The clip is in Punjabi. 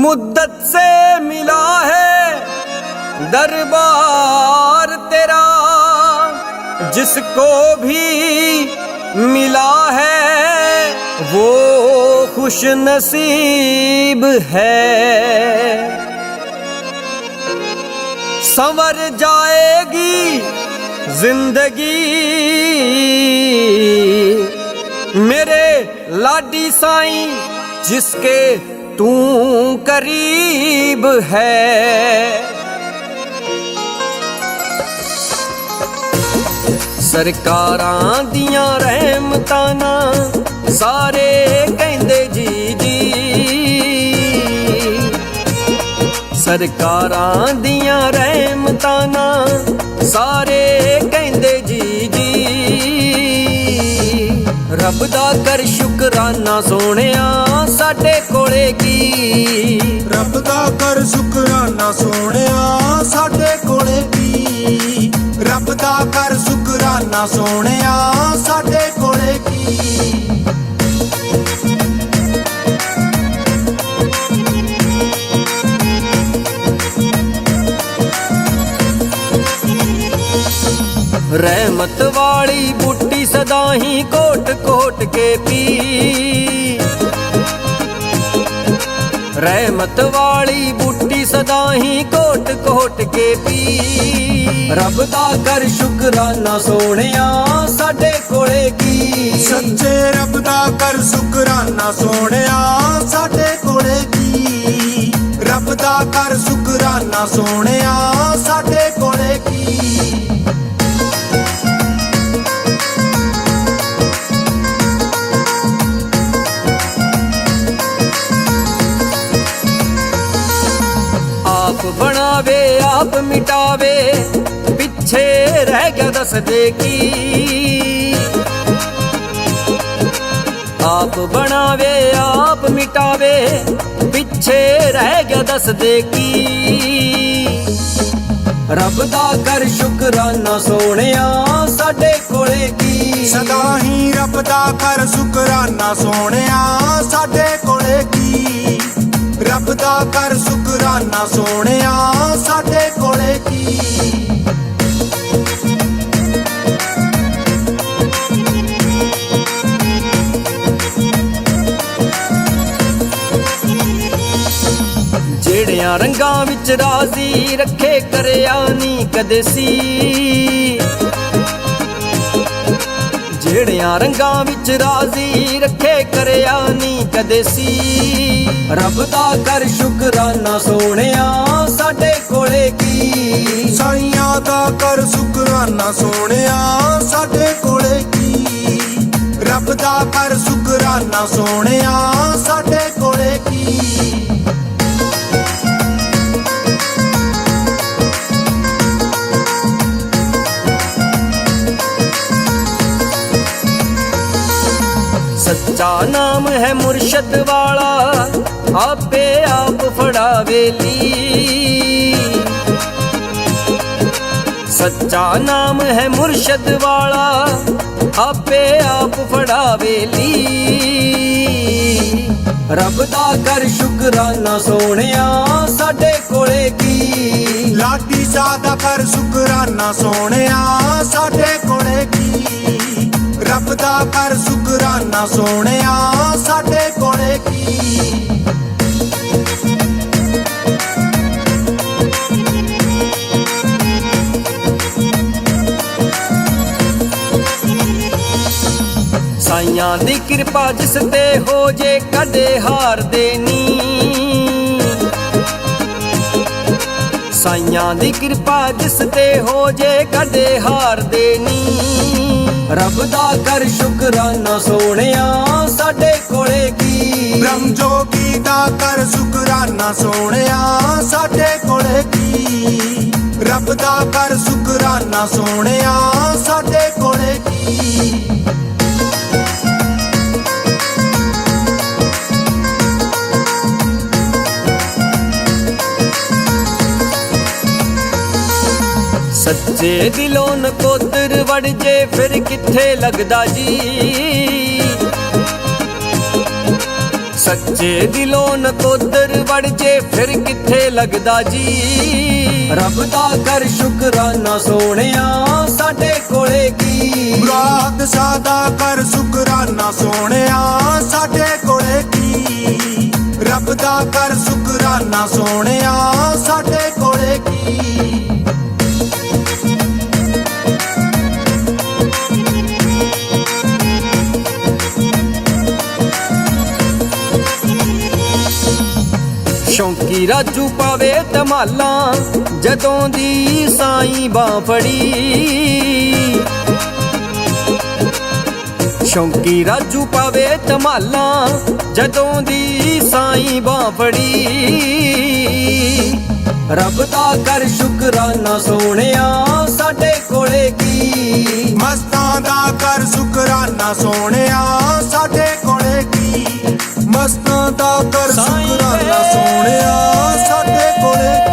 मुद्दत से मिला है दरबार तेरा, जिसको भी मिला है वो खुश नसीब है। संवर जाएगी ज़िंदगी, मेरे लाडी साईं जिसके ਤੂੰ ਕਰੀਬ ਹੈ। ਸਰਕਾਰਾਂ ਦੀਆਂ ਰਹਿਮਤਾਂ ਨਾ ਸਾਰੇ ਕਹਿੰਦੇ ਜੀ ਜੀ। ਸਰਕਾਰਾਂ ਦੀਆਂ ਰਹਿਮਤਾਂ ਨਾ ਸਾਰੇ ਕਹਿੰਦੇ ਜੀ ਜੀ। ਰੱਬ ਦਾ ਕਰਸ਼ ਸ਼ੁਕਰਾਨਾ ਸੋਹਣਿਆ ਸਾਡੇ ਕੋਲੇ ਕੀ? ਰੱਬ ਦਾ ਕਰ ਸ਼ੁਕਰਾਨਾ ਸੋਹਣਿਆ ਸਾਡੇ ਕੋਲੇ ਕੀ? ਰੱਬ ਦਾ ਕਰ ਸ਼ੁਕਰਾਨਾ ਸੋਹਣਿਆ ਸਾਡੇ ਕੋਲੇ ਕੀ? ਰਹਿਮਤ ਵਾਲੀ ਬੁੱਟੀ ਸਦਾ ਕੋਟ ਕੋਟ ਕੇ ਪੀ। ਰਹਿਮਤ ਵਾਲੀ ਬੂਟੀ ਸਦਾ ਹੀ ਕੋਟ ਕੋਟ ਕੇ ਪੀ। ਰੱਬ ਦਾ ਕਰ ਸ਼ੁਕਰਾਨਾ ਸੋਹਣਿਆ ਸਾਡੇ ਕੋਲੇ ਕੀ। ਸੱਚੇ ਰੱਬ ਦਾ ਕਰ ਸ਼ੁਕਰਾਨਾ ਸੋਹਣਿਆ ਸਾਡੇ ਕੋਲੇ ਕੀ। ਰੱਬ ਦਾ ਕਰ ਸ਼ੁਕਰਾਨਾ ਸੋਹਣਿਆ ਸਾਡੇ ਰਹਿ ਗਿਆ ਦੱਸਦੇ ਕੀ? ਆਪ ਬਣਾਵੇ, ਆਪ ਮਿਟਾਵੇ, ਪਿੱਛੇ ਰਹਿ ਗਿਆ ਦੱਸਦੇ ਕੀ? ਰੱਬ ਦਾ ਕਰ ਸ਼ੁਕਰਾਨਾ ਸੋਹਣਿਆ ਸਾਡੇ ਕੋਲੇ ਕੀ? ਸਦਾ ਹੀ ਰੱਬ ਦਾ ਕਰ ਸ਼ੁਕਰਾਨਾ ਸੋਹਣਿਆ ਸਾਡੇ ਕੋਲੇ ਕੀ? ਰੱਬ ਦਾ ਕਰ ਸ਼ੁਕਰਾਨਾ ਸੋਹਣਿਆ ਸਾਡੇ ਵਿੱਚ ਰਾਜ਼ੀ ਰੱਖੇ ਕਰਿਆ ਨਹੀਂ ਕਦੇ ਸੀ ਜਿਹੜਿਆਂ ਰੰਗਾਂ ਵਿੱਚ ਰਾਜ਼ੀ ਰੱਖੇ ਕਰਿਆ ਨਹੀਂ ਕਦੇ ਸੀ ਰੱਬ ਦਾ ਕਰ ਸ਼ੁਕਰਾਨਾ ਸੋਹਣਿਆ ਸਾਡੇ ਕੋਲੇ ਕੀ। ਸਾਈਆਂ ਦਾ ਕਰ ਸ਼ੁਕਰਾਨਾ ਸੋਹਣਿਆ ਸਾਡੇ ਕੋਲੇ ਕੀ। ਰੱਬ ਦਾ ਕਰ ਸ਼ੁਕਰਾਨਾ ਸੋਹਣਿਆ ਸਾਡੇ ਕੋਲੇ ਕੀ। ਸੱਚਾ ਨਾਮ ਹੈ ਮੁਰਸ਼ਦ ਵਾਲਾ, ਆਪੇ ਆਪ ਫੜਾਵੇ ਲੀ। ਸੱਚਾ ਨਾਮ ਹੈ ਮੁਰਸ਼ਦ ਵਾਲਾ, ਆਪੇ ਆਪ ਫੜਾਵੇ ਲੀ। ਰੱਬ ਦਾ ਕਰ ਸ਼ੁਕਰਾਨਾ ਸੋਹਣਿਆ ਸਾਡੇ ਕੋਲੇ ਕੀ। ਲਾਡੀ ਸ਼ਾਹ ਦਾ ਕਰ ਸ਼ੁਕਰਾਨਾ ਸੋਹਣਿਆ ਸਾਡੇ ਕੋਲੇ ਕੀ। ਰੱਬ ਦਾ ਕਰ ਸ਼ੁਕਰਾਨਾ ਸੋਹਣਿਆ ਸਾਡੇ ਕੋਲੇ ਕੀ? ਸਾਈਆਂ ਦੀ ਕਿਰਪਾ ਜਿਸ ਤੇ ਹੋ ਜੇ ਕਦੇ ਹਾਰ ਦੇਨੀ ਸਾਈਆਂ ਦੀ ਕਿਰਪਾ ਜਿਸ ਤੇ ਹੋ ਜੇ ਕਦੇ ਹਾਰ ਦੇਨੀ ਰੱਬ ਦਾ ਕਰ ਸ਼ੁਕਰਾਨਾ ਸੋਹਣਿਆ, ਸਾਡੇ ਕੋਲੇ ਕੀ? ਬ੍ਰਹਮ ਜੋਗੀ ਦਾ ਕਰ ਸ਼ੁਕਰਾਨਾ ਸੋਹਣਿਆ, ਸਾਡੇ ਕੋਲੇ ਕੀ? ਰੱਬ ਦਾ ਕਰ ਸ਼ੁਕਰਾਨਾ ਸੋਹਣਿਆ, ਸਾਡੇ ਕੋਲੇ ਕੀ? ਸੱਚੇ ਦਿਲੋਂ ਨਕੋਦਰ ਵੜ ਜੇ, ਫਿਰ ਕਿੱਥੇ ਲੱਗਦਾ ਜੀ? ਸੱਚੇ ਦਿਲੋਂ ਨਕੋਦਰ ਵੜ ਜੇ, ਫਿਰ ਕਿੱਥੇ ਲੱਗਦਾ ਜੀ? ਰੱਬ ਦਾ ਕਰ ਸ਼ੁਕਰਾਨਾ ਸੋਹਣਿਆ, ਸਾਡੇ ਕੋਲੇ ਕੀ? ਮੁਰਾਦ ਸਾਦਾ ਕਰ ਸ਼ੁਕਰਾਨਾ ਸੋਹਣਿਆ, ਸਾਡੇ ਕੋਲੇ ਕੀ? ਰੱਬ ਦਾ ਕਰ ਸ਼ੁਕਰਾਨਾ ਸੋਹਣਿਆ, ਸਾਡੇ ਸ਼ੌਂਕੀ ਰਾਜੂ ਪਾਵੇ ਧਮਾਲਾਂ, ਜਦੋਂ ਦੀ ਸਾਈਂ ਬਾਹ ਫੜੀ। ਸ਼ੌਂਕੀ ਰਾਜੂ ਪਾਵੇ ਧਮਾਲਾਂ, ਜਦੋਂ ਦੀ ਸਾਈਂ ਬਾਹ ਫੜੀ। ਰੱਬ ਦਾ ਕਰ ਸ਼ੁਕਰਾਨਾ ਸੋਹਣਿਆ, ਸਾਡੇ ਕੋਲੇ ਕੀ? ਮਸਤਾਂ ਦਾ ਕਰ ਸ਼ੁਕਰਾਨਾ ਸੋਹਣਿਆ, ਸਾਡੇ ਕੋਲੇ ਕੀ? ਮਸਤਾਂ ਦਾ ਕਰ ਸਾਈਂ ਸ਼ੁਕਰਾਨਾ ਸੋਹਣਿਆ ਸਾਡੇ ਕੋਲੇ